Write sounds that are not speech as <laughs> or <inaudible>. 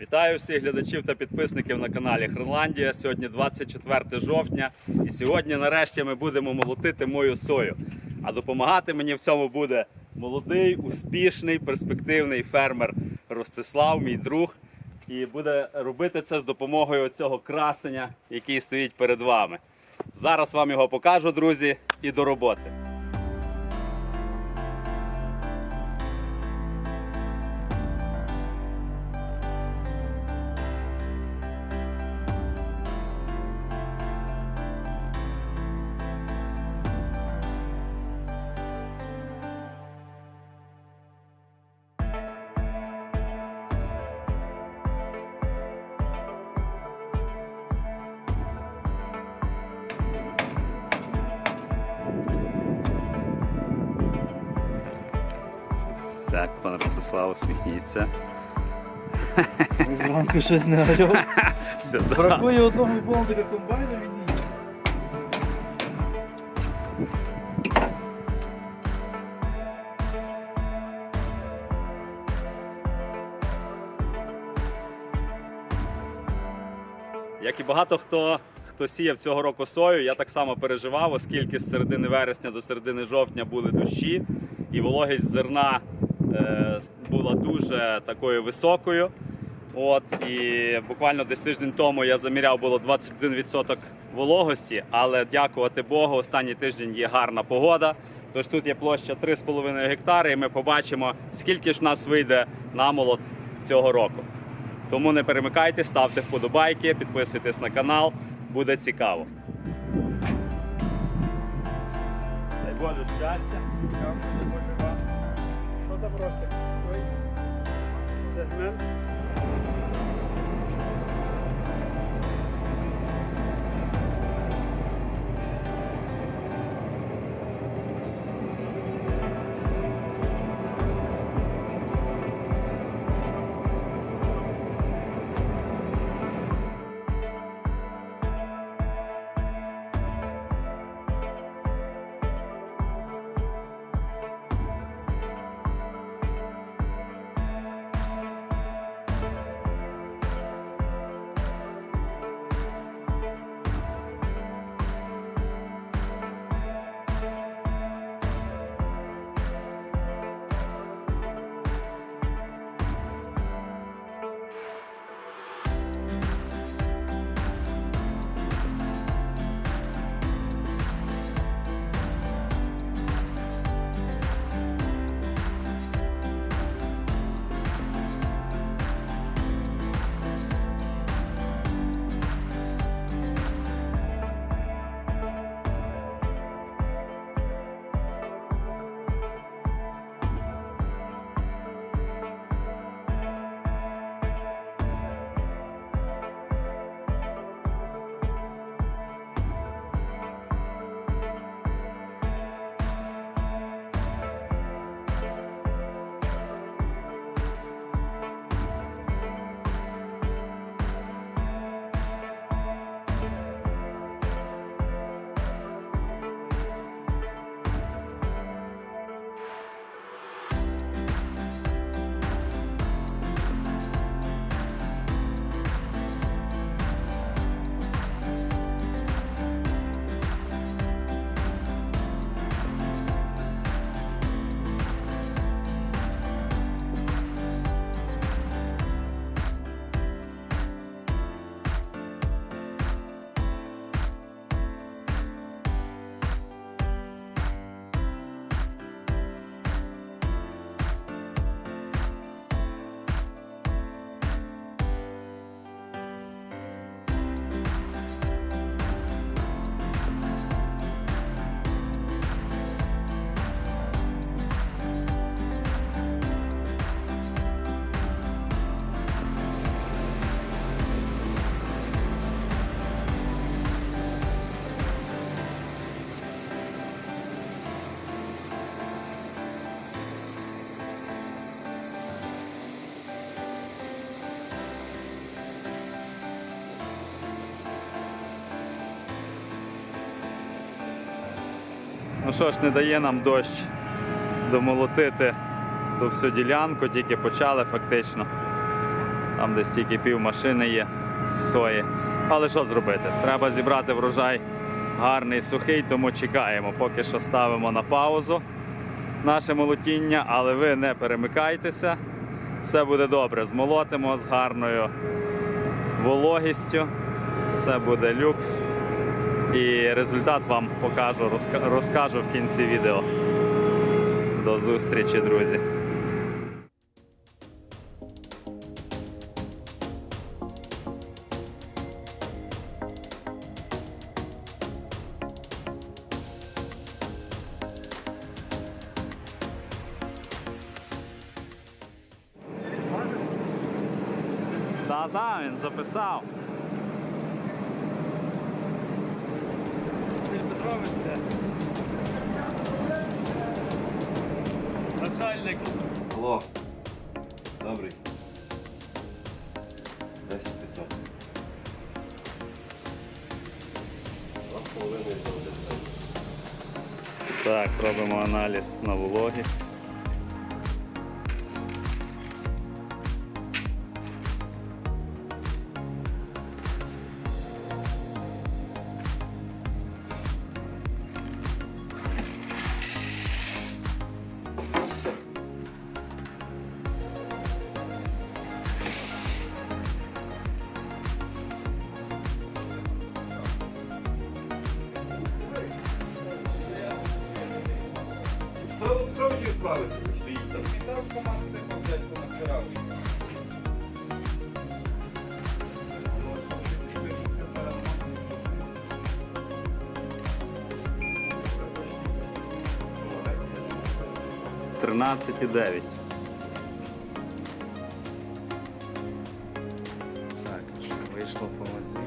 Вітаю всіх глядачів та підписників на каналі Хренландія. Сьогодні 24 жовтня, і сьогодні нарешті ми будемо молотити мою сою. А допомагати мені в цьому буде молодий, успішний, перспективний фермер Ростислав, мій друг. І буде робити це з допомогою цього красення, який стоїть перед вами. Зараз вам його покажу, друзі, і до роботи. Так, пан Ростислав, усміхніться. Зранку щось не орел. <laughs> Все, да. Бракує одного болтика комбайна мені. Як і багато хто, хто сіяв цього року сою, я так само переживав, оскільки з середини вересня до середини жовтня були дощі, і вологість зерна була дуже такою високою. От, і буквально десь тиждень тому я заміряв було 21% вологості, але дякувати Богу, останній тиждень є гарна погода. Тож тут є площа 3,5 гектари, і ми побачимо, скільки ж в нас вийде намолот цього року. Тому не перемикайте, ставте вподобайки, підписуйтесь на канал, буде цікаво. Дай Боже щастя. 하는 Ну що ж, не дає нам дощ домолотити ту всю ділянку, тільки почали фактично. Там десь тільки пів машини є сої. Але що зробити? Треба зібрати врожай гарний, сухий, тому чекаємо. Поки що ставимо на паузу наше молотіння, але ви не перемикайтеся. Все буде добре. Змолотимо з гарною вологістю. Все буде люкс. І результат вам покажу, розка- розкажу в кінці відео. До зустрічі, друзі. Та-та, він записав. Начальник. Алло. Добрий. 10 500. Два з половиною. Так, робимо аналіз на вологість. Справиться? Стоїть там. І там команда цей дядько нахерав. Тринадцять і дев'ять. Так, що вийшло по вазі.